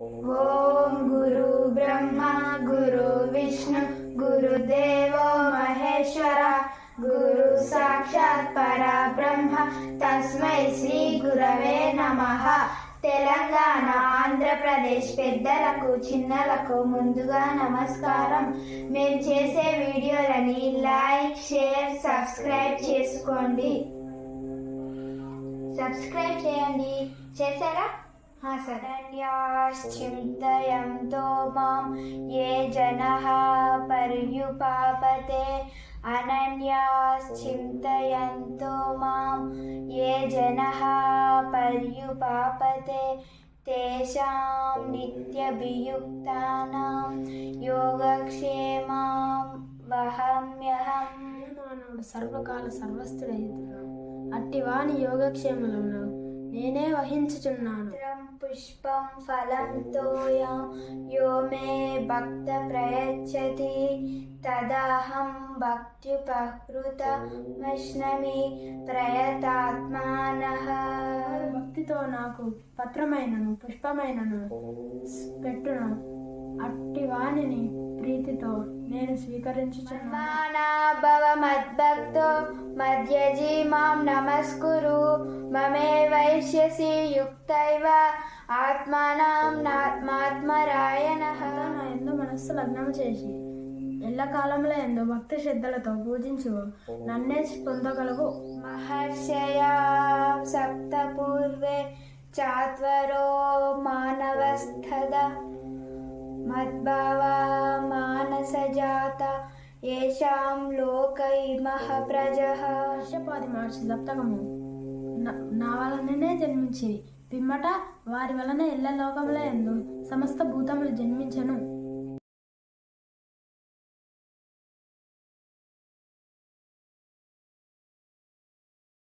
ఓం గురు బ్రహ్మ గురు విష్ణు గురుదేవో మహేశ్వర గురు సాక్షాత్ పర బ్రహ్మ తస్మై శ్రీ గురవే నమః. తెలంగాణ ఆంధ్రప్రదేశ్ పెద్దలకు చిన్నలకు ముందుగా నమస్కారం. మేము చేసే వీడియోలని లైక్ షేర్ సబ్స్క్రైబ్ చేసుకోండి. సబ్స్క్రైబ్ చేయండి. చేశారా? శరణ్యాశ్చింతయంతో మాం ఏ జనః పర్యుపాపతే అనన్యాశ్చింతయంతో మాం ఏ జనః పర్యుపాపతే తేషాం నిత్యభియుక్తానాం యోగక్షేమాం వహమ్యహం మానవుడు సర్వకాల సర్వస్థుడైతున్నాడు అట్టి వాని యోగక్షేమములను నేనే వహించుచున్నాను పత్రం పుష్పం ఫలం తోయం యో మే భక్త ప్రయచ్చతి. తదహం భక్త్యుపహృతమశ్నమి ప్రయతాత్మానః. భక్తితో నాకు పత్రమైనను పుష్పమైనను పెట్టును. అట్టి వానిని ప్రీతితో నేను స్వీకరించుచున్నాను. మానా భవ మద్భక్తో మధ్యజీ మాం నమస్కురు. మమే వైశ్యసి యుక్తైవ ఆత్మానాం నాత్మాత్మరాయణః. నా ఎందు మనస్సు లగ్నం చేసి ఎల్లకాలంలో ఎందు భక్తి శ్రద్ధలతో పూజించు నన్నే పొందగలవు. మహర్షయా సప్త పూర్వే చాత్వరో మానవస్థద మద్భావా జాత ఏషాం లోకైమః ప్రజ వర్షపాది మహర్షి సప్తకము నా- వలననే జన్మించి పిమ్మట వారి వలన ఎల్ల లోకముల ఎందు సమస్త భూతములు జన్మించను.